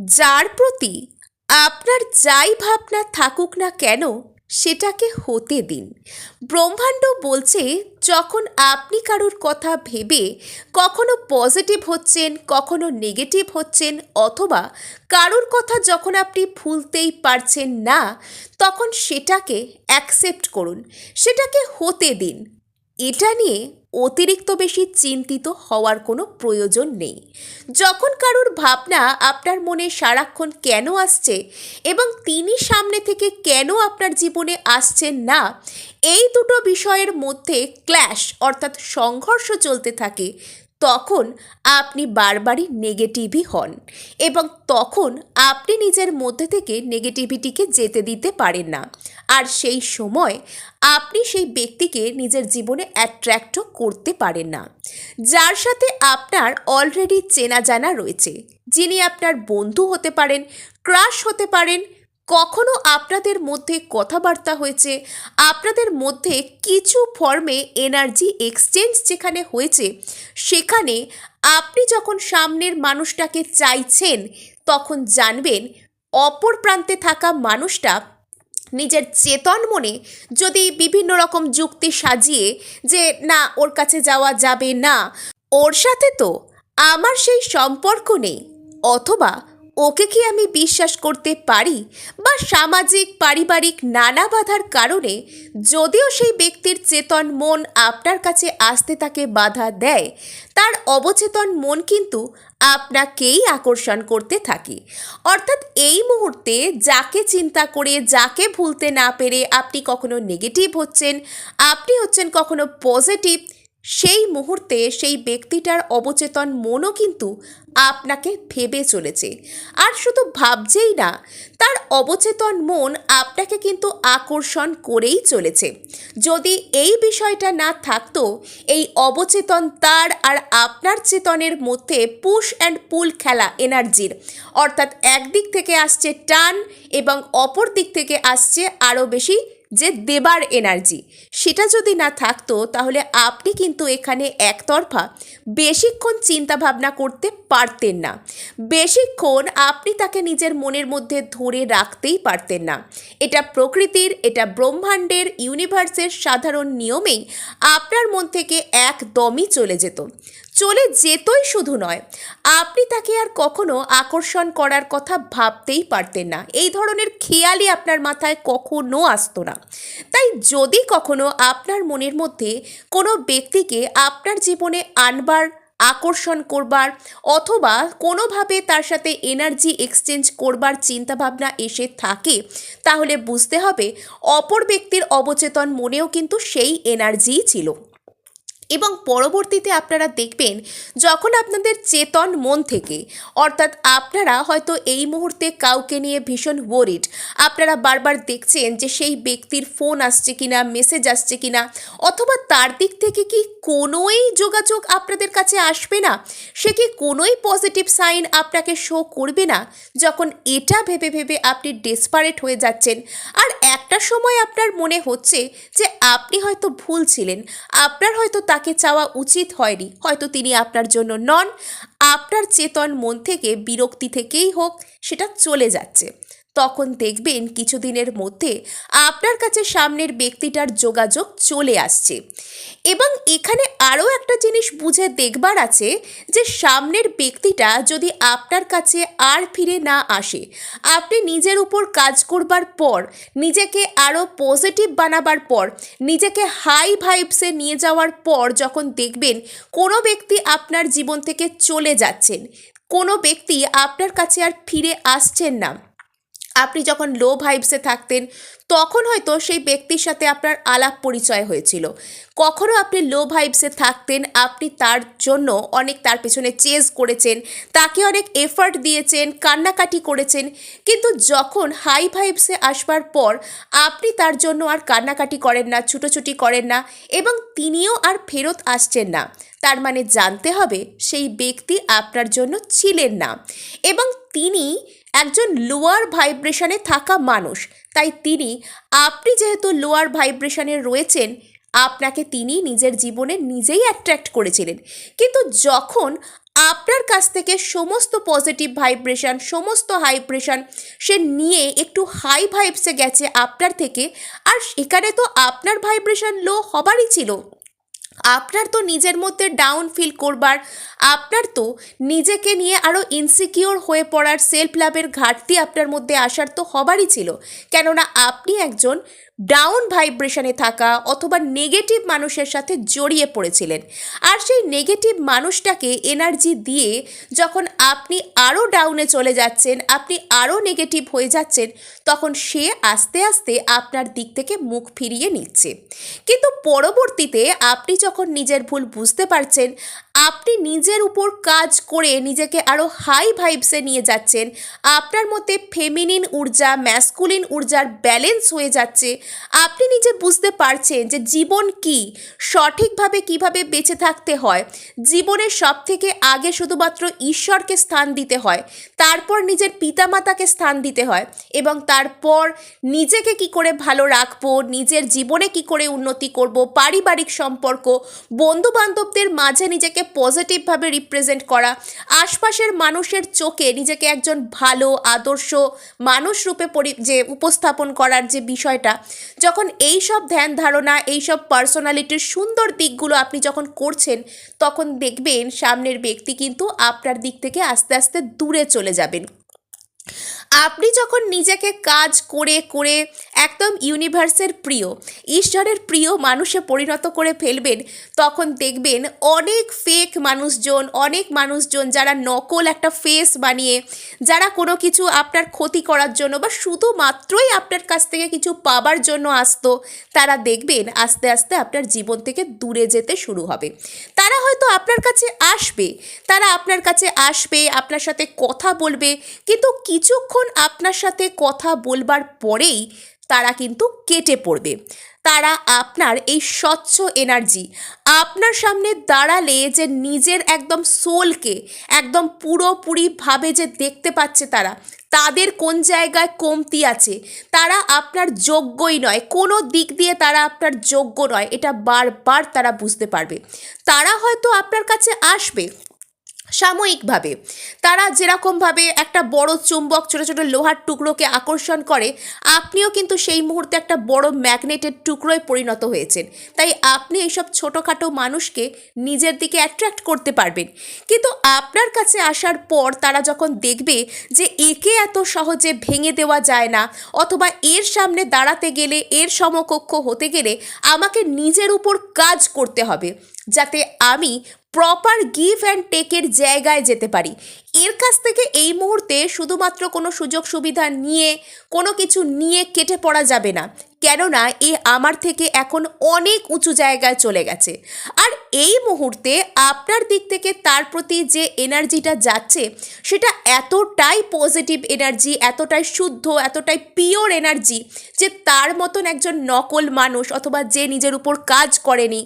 যার প্রতি আপনার যাই ভাবনা থাকুক না কেন, সেটাকে হতে দিন। ব্রহ্মাণ্ড বলছে, যখন আপনি কারোর কথা ভেবে কখনো পজিটিভ হচ্ছেন, কখনো নেগেটিভ হচ্ছেন, অথবা কারোর কথা যখন আপনি ভুলতেই পারছেন না, তখন সেটাকে অ্যাকসেপ্ট করুন। সেটাকে হতে দিন। এটা নিয়ে অতিরিক্ত বেশি চিন্তিত হওয়ার কোনো প্রয়োজন নেই। যখন কারুর ভাবনা আপনার মনে সারাক্ষণ কেন আসছে এবং তিনি সামনে থেকে কেন আপনার জীবনে আসছেন না, এই দুটো বিষয়ের মধ্যে ক্ল্যাশ অর্থাৎ সংঘর্ষ চলতে থাকে। তখন আপনি বারবারই নেগেটিভই হন এবং তখন আপনি নিজের মধ্যে থেকে নেগেটিভিটিকে যেতে দিতে পারেন না। আর সেই সময় আপনি সেই ব্যক্তিকে নিজের জীবনে অ্যাট্রাক্টও করতে পারেন না। যার সাথে আপনার অলরেডি চেনা জানা রয়েছে, যিনি আপনার বন্ধু হতে পারেন ক্রাশ হতে পারেন কখনো আপনাদের মধ্যে কথাবার্তা হয়েছে? আপনাদের মধ্যে কিছু ফর্মে এনার্জি এক্সচেঞ্জ যেখানে হয়েছে, সেখানে আপনি যখন সামনের মানুষটাকে চাইছেন, তখন জানবেন অপর প্রান্তে থাকা মানুষটা নিজের চেতন মনে যদি বিভিন্ন রকম যুক্তি সাজিয়ে যে, না, ওর কাছে যাওয়া যাবে না। ওর সাথে তো আমার সেই সম্পর্ক নেই, অথবা ওকে কি আমি বিশ্বাস করতে পারি? বা সামাজিক, পারিবারিক নানা বাধার কারণে যদিও সেই ব্যক্তির চেতন মন আপনার কাছে আসতে তাকে বাধা দেয়, তার অবচেতন মন কিন্তু আপনাকেই আকর্ষণ করতে থাকে। অর্থাৎ এই মুহূর্তে যাকে চিন্তা করে, যাকে ভুলতে না পেরে আপনি কখনো নেগেটিভ হচ্ছেন, আপনি হচ্ছেন কখনো পজিটিভ সেই মুহূর্তে সেই ব্যক্তিটার অবচেতন মনও কিন্তু আপনাকে ভেবে চলেছে। আর শুধু ভাবছেই না, তার অবচেতন মন আপনাকে কিন্তু আকর্ষণ করেই চলেছে। যদি এই বিষয়টা না থাকতো, এই অবচেতন তার আর আপনার চেতনের মধ্যে পুশ অ্যান্ড পুল খেলা এনার্জির, অর্থাৎ একদিক থেকে আসছে টান এবং অপর দিক থেকে আসছে আরও বেশি যে দেবার এনার্জি, সেটা যদি না থাকতো তাহলে আপনি কিন্তু এখানে একতরফা বেশিক্ষণ চিন্তা ভাবনা করতে পারতেন না। বেশিক্ষণ আপনি তাকে নিজের মনের মধ্যে ধরে রাখতেই পারতেন না। এটা প্রকৃতির, এটা ব্রহ্মাণ্ডের ইউনিভার্সের সাধারণ নিয়মেই আপনার মন থেকে একদমই চলে যেত। চলে যেতই শুধু নয়, আপনি তাকে আর কখনো আকর্ষণ করার কথা ভাবতেই পারতেন না। এই ধরনের খেয়ালই আপনার মাথায় কখনো আসতো না। তাই যদি কখনো আপনার মনের মধ্যে কোনো ব্যক্তিকে আপনার জীবনে আনবার, আকর্ষণ করবার অথবা কোনোভাবে তার সাথে এনার্জি এক্সচেঞ্জ করবার চিন্তাভাবনা এসে থাকে, তাহলে বুঝতে হবে অপর ব্যক্তির অবচেতন মনেও কিন্তু সেই এনার্জিই ছিল। এবং পরবর্তীতে আপনারা দেখবেন যখন আপনাদের চেতন মন থেকে, অর্থাৎ আপনারা হয়তো এই মুহূর্তে কাউকে নিয়ে ভীষণ ওয়ারিড আপনারা বারবার দেখছেন যে সেই ব্যক্তির ফোন আসছে কিনা মেসেজ আসছে কিনা, অথবা তার দিক থেকে কি কোনোই যোগাযোগ আপনাদের কাছে আসবে না। সে কি কোনোই পজিটিভ সাইন আপনাকে শো করবে না, যখন এটা ভেবে ভেবে আপনি ডেসপারেট হয়ে যাচ্ছেন। আর একটা সময় আপনার মনে হচ্ছে যে আপনি হয়তো ভুল ছিলেন, আপনার হয়তো তাকে চাওয়া উচিত হয়নি, হয়তো তিনি আপনার জন্য নন, আপনার চেতন মন থেকে, বিরক্তি থেকেই হোক, সেটা চলে যাচ্ছে। তখন দেখবেন কিছুদিনের মধ্যে আপনার কাছে সামনের ব্যক্তিটার যোগাযোগ চলে আসছে। এবং এখানে আরও একটা জিনিস বুঝে দেখবার আছে যে সামনের ব্যক্তিটা যদি আপনার কাছে আর ফিরে না আসে, আপনি নিজের উপর কাজ করবার পর, নিজেকে আরও পজিটিভ বানাবার পর, নিজেকে হাই ভাইবসে নিয়ে যাওয়ার পর যখন দেখবেন কোনো ব্যক্তি আপনার জীবন থেকে চলে যাচ্ছেন, কোনো ব্যক্তি আপনার কাছে আর ফিরে আসছেন না আপনি যখন লো ভাইবসে থাকতেন, তখন হয়তো সেই ব্যক্তির সাথে আপনার আলাপ পরিচয় হয়েছিল। কখনও আপনি লো ভাইবসে থাকতেন, আপনি তার জন্য অনেক তার পেছনে চেজ করেছেন, তাকে অনেক এফার্ট দিয়েছেন, কান্নাকাটি করেছেন, কিন্তু যখন হাই ভাইবসে আসবার পর আপনি তার জন্য আর কান্নাকাটি করেন না, ছুটোছুটি করেন না এবং তিনিও আর ফেরত আসছেন না, তার মানে জানতে হবে সেই ব্যক্তি আপনার জন্য ছিলেন না। এবং তিনি একজন লোয়ার ভাইব্রেশনে থাকা মানুষ। তাই তিনি, আপনি যেহেতু লোয়ার ভাইব্রেশনে রয়েছেন, আপনাকে তিনি নিজের জীবনে নিজেই অ্যাট্রাক্ট করেছিলেন। কিন্তু যখন আপনার কাছ থেকে সমস্ত পজিটিভ ভাইব্রেশন সমস্ত হাইব্রেশন সে নিয়ে একটু হাই ভাইবসে গেছে আপনার থেকে, আর এখানে তো আপনার ভাইব্রেশন লো হবারই ছিল। আপনার তো নিজের মধ্যে ডাউন ফিল করবার, আপনার তো নিজেকে নিয়ে আরও ইনসিকিওর হয়ে পড়ার সেলফ লাভের ঘাটতি আপনার মধ্যে আসার তো হবারই ছিল। কেননা আপনি একজন ডাউন ভাইব্রেশনে থাকা অথবা নেগেটিভ মানুষের সাথে জড়িয়ে পড়েছিলেন। আর সেই নেগেটিভ মানুষটাকে এনার্জি দিয়ে যখন আপনি আরও ডাউনে চলে যাচ্ছেন, আপনি আরও নেগেটিভ হয়ে যাচ্ছেন, তখন সে আস্তে আস্তে আপনার দিক থেকে মুখ ফিরিয়ে নিচ্ছে। কিন্তু পরবর্তীতে আপনি যখন নিজের ভুল বুঝতে পারছেন আপনি নিজের উপর কাজ করে নিজেকে আরও হাই ভাইবসে নিয়ে যাচ্ছেন। আপনার মধ্যে ফেমিনিন ঊর্জা ম্যাসকুলিন ঊর্জার ব্যালেন্স হয়ে যাচ্ছে। আপনি নিজে বুঝতে পারছেন যে জীবন কি, সঠিকভাবে কীভাবে বেঁচে থাকতে হয়। জীবনের সব থেকে আগে শুধুমাত্র ঈশ্বরকে স্থান দিতে হয়, তারপর নিজের পিতামাতাকে স্থান দিতে হয় এবং তারপর নিজেকে কি করে ভালো রাখব, নিজের জীবনে কি করে উন্নতি করব, পারিবারিক সম্পর্ক বন্ধু বান্ধবদের মাঝে নিজেকে পজিটিভভাবে রিপ্রেজেন্ট করা। আশপাশের মানুষের চোখে নিজেকে একজন ভালো, আদর্শ মানুষ রূপে পরি যে উপস্থাপন করার যে বিষয়টা, যখন এই সব ধ্যান ধারণা এই সব পার্সোনালিটির সুন্দর দিকগুলো আপনি যখন করছেন, তখন দেখবেন সামনের ব্যক্তি কিন্তু আপনার দিক থেকে আস্তে আস্তে দূরে চলে যাবেন। আপনি যখন নিজেকে কাজ করে করে একদম ইউনিভার্সের প্রিয়, ঈশ্বরের প্রিয় মানুষে পরিণত করে ফেলবেন, তখন দেখবেন অনেক ফেক মানুষজন, অনেক মানুষজন যারা নকল একটা ফেস বানিয়ে, যারা কোনো কিছু আপনার ক্ষতি করার জন্য বা শুধুমাত্রই আপনার কাছ থেকে কিছু পাবার জন্য আসতো, তারা দেখবেন আস্তে আস্তে আপনার জীবন থেকে দূরে যেতে শুরু হবে। তারা হয়তো আপনার কাছে আসবে, তারা আপনার কাছে আসবে, আপনার সাথে কথা বলবে, কিন্তু কিছুক্ষণ আপনার সাথে কথা বলবার পরেই তারা কিন্তু কেটে পড়বে। তারা আপনার এই স্বচ্ছ এনার্জি, আপনার সামনে দাঁড়ালে যে নিজের একদম সোলকে, একদম পুরোপুরিভাবে যে দেখতে পাচ্ছে তারা, তাদের কোন জায়গায় কমতি আছে, তারা আপনার যোগ্যই নয়, কোনো দিক দিয়ে তারা আপনার যোগ্য নয়, এটা বারবার তারা বুঝতে পারবে। তারা হয়তো আপনার কাছে আসবে সাময়িকভাবে। তারা যেরকমভাবে একটা বড় চুম্বক, ছোটো ছোটো লোহার টুকরোকে আকর্ষণ করে, আপনিও কিন্তু সেই মুহূর্তে একটা বড় ম্যাগনেটের টুকরোয় পরিণত হয়েছেন। তাই আপনি এইসব ছোটোখাটো মানুষকে নিজের দিকে অ্যাট্রাক্ট করতে পারবেন। কিন্তু আপনার কাছে আসার পর তারা যখন দেখবে যে একে এত সহজে ভেঙে দেওয়া যায় না, অথবা এর সামনে দাঁড়াতে গেলে, এর সমকক্ষ হতে গেলে আমাকে নিজের উপর কাজ করতে হবে। যাতে আমি প্রপার গিভ অ্যান্ড টেকের জায়গায় যেতে পারি। এর কাছ থেকে এই মুহূর্তে শুধুমাত্র কোনো সুযোগ সুবিধা নিয়ে, কোনো কিছু নিয়ে কেটে পড়া যাবে না। কেননা এ আমার থেকে এখন অনেক উঁচু জায়গায় চলে গেছে। আর এই মুহূর্তে আপনার দিক থেকে তার প্রতি যে এনার্জিটা যাচ্ছে, সেটা এতটাই পজিটিভ এনার্জি, এতটাই শুদ্ধ, এতটাই পিওর এনার্জি যে তার মতন একজন নকল মানুষ অথবা যে নিজের উপর কাজ করেনি,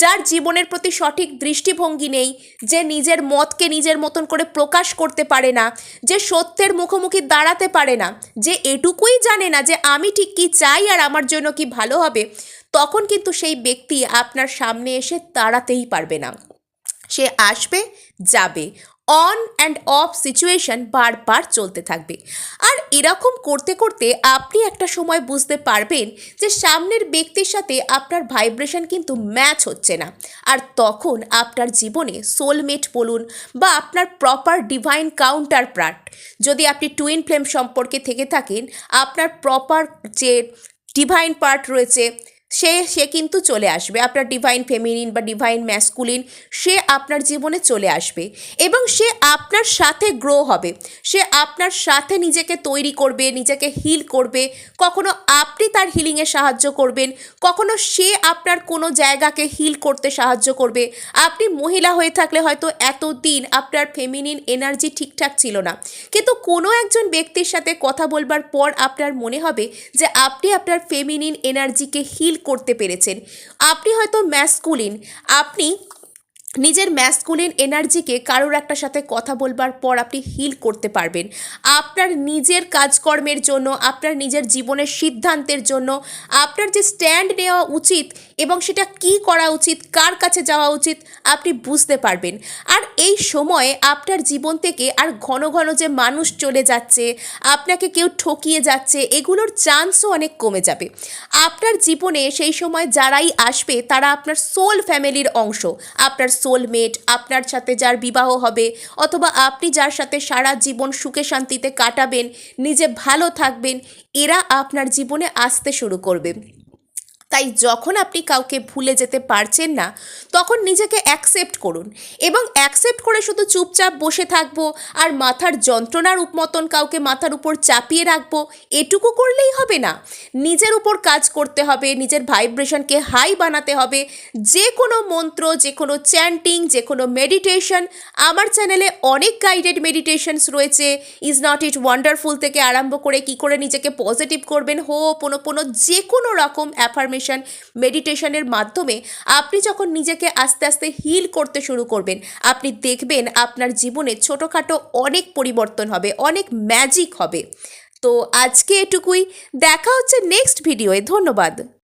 যার জীবনের প্রতি সঠিক দৃষ্টিভঙ্গি নেই, যে নিজের মতকে নিজের মতন করে প্রকাশ করতে পারে না, যে সত্যের মুখোমুখি দাঁড়াতে পারে না, যে এটুকুই জানে না যে আমি ঠিক কী চাই আর আমার জন্য কি ভালো হবে? তখন কিন্তু সেই ব্যক্তি আপনার সামনে এসে তাড়াতেই পারবে না। সে আসবে, যাবে। অন অ্যান্ড অফ সিচুয়েশন বারবার চলতে থাকবে। আর এরকম করতে করতে আপনি একটা সময় বুঝতে পারবেন যে সামনের ব্যক্তির সাথে আপনার ভাইব্রেশন কিন্তু ম্যাচ হচ্ছে না। আর তখন আপনার জীবনে সোলমেট বলুন বা আপনার প্রপার ডিভাইন কাউন্টার পার্ট যদি আপনি টুইন ফ্লেম সম্পর্কে থেকে থাকেন, আপনার প্রপার যে ডিভাইন পার্ট রয়েছে। সে সে কিন্তু চলে আসবে। আপনার ডিভাইন ফেমিনিন বা ডিভাইন ম্যাসকুলিন সে আপনার জীবনে চলে আসবে এবং সে আপনার সাথে গ্রো হবে। সে আপনার সাথে নিজেকে তৈরি করবে, নিজেকে হিল করবে। কখনো আপনি তার হিলিংয়ে সাহায্য করবেন, কখনো সে আপনার কোনো জায়গাকে হিল করতে সাহায্য করবে। আপনি মহিলা হয়ে থাকলে হয়তো এতদিন আপনার ফেমিনিন এনার্জি ঠিকঠাক ছিল না। কিন্তু কোনো একজন ব্যক্তির সাথে কথা বলবার পর আপনার মনে হবে যে আপনি আপনার ফেমিনিন এনার্জিকে হিল করতে পেরেছেন। আপনি হয়তো ম্যাসকুলিন আপনি নিজের ম্যাসকুলিন এনার্জিকে কারোর একটা সাথে কথা বলবার পর আপনি হিল করতে পারবেন। আপনার নিজের কাজকর্মের জন্য, আপনার নিজের জীবনের সিদ্ধান্তের জন্য, আপনার যে স্ট্যান্ড নেওয়া উচিত এবং সেটা কি করা উচিত, কার কাছে যাওয়া উচিত, আপনি বুঝতে পারবেন। আর এই সময়ে আপনার জীবন থেকে আর ঘন ঘন যে মানুষ চলে যাচ্ছে, আপনাকে কেউ ঠকিয়ে যাচ্ছে, এগুলোর চান্সও অনেক কমে যাবে। আপনার জীবনে সেই সময় যারাই আসবে, তারা আপনার সোল ফ্যামিলির অংশ, আপনার সোলমেট আপনার সাথে যার বিবাহ হবে, অথবা আপনি যার সাথে সারা জীবন সুখে শান্তিতে কাটাবেন, নিজে ভালো থাকবেন, এরা আপনার জীবনে আসতে শুরু করবে। তাই যখন আপনি কাউকে ভুলে যেতে পারছেন না, তখন নিজেকে অ্যাকসেপ্ট করুন এবং অ্যাকসেপ্ট করে শুধু চুপচাপ বসে থাকব আর মাথার যন্ত্রণার মতন কাউকে মাথার উপর চাপিয়ে রাখব, এটুকু করলেই হবে না। নিজের উপর কাজ করতে হবে, নিজের ভাইব্রেশনকে হাই বানাতে হবে। যে কোনো মন্ত্র, যে কোনো চ্যান্টিং যে কোনো মেডিটেশন আমার চ্যানেলে অনেক গাইডেড মেডিটেশনস রয়েছে। ইজ নট ইট ওয়ান্ডারফুল থেকে আরম্ভ করে কি করে নিজেকে পজিটিভ করবেন? হো পোনো পোনো যে কোনো রকম অ্যাফার্মেশন মেডিটেশনের মাধ্যমে আপনি যখন নিজেকে আস্তে আস্তে হিল করতে শুরু করবেন, আপনি দেখবেন আপনার জীবনে ছোটোখাটো অনেক পরিবর্তন হবে, অনেক ম্যাজিক হবে। তো আজকে এটুকুই, দেখা হচ্ছে নেক্সট ভিডিওয়ে ধন্যবাদ।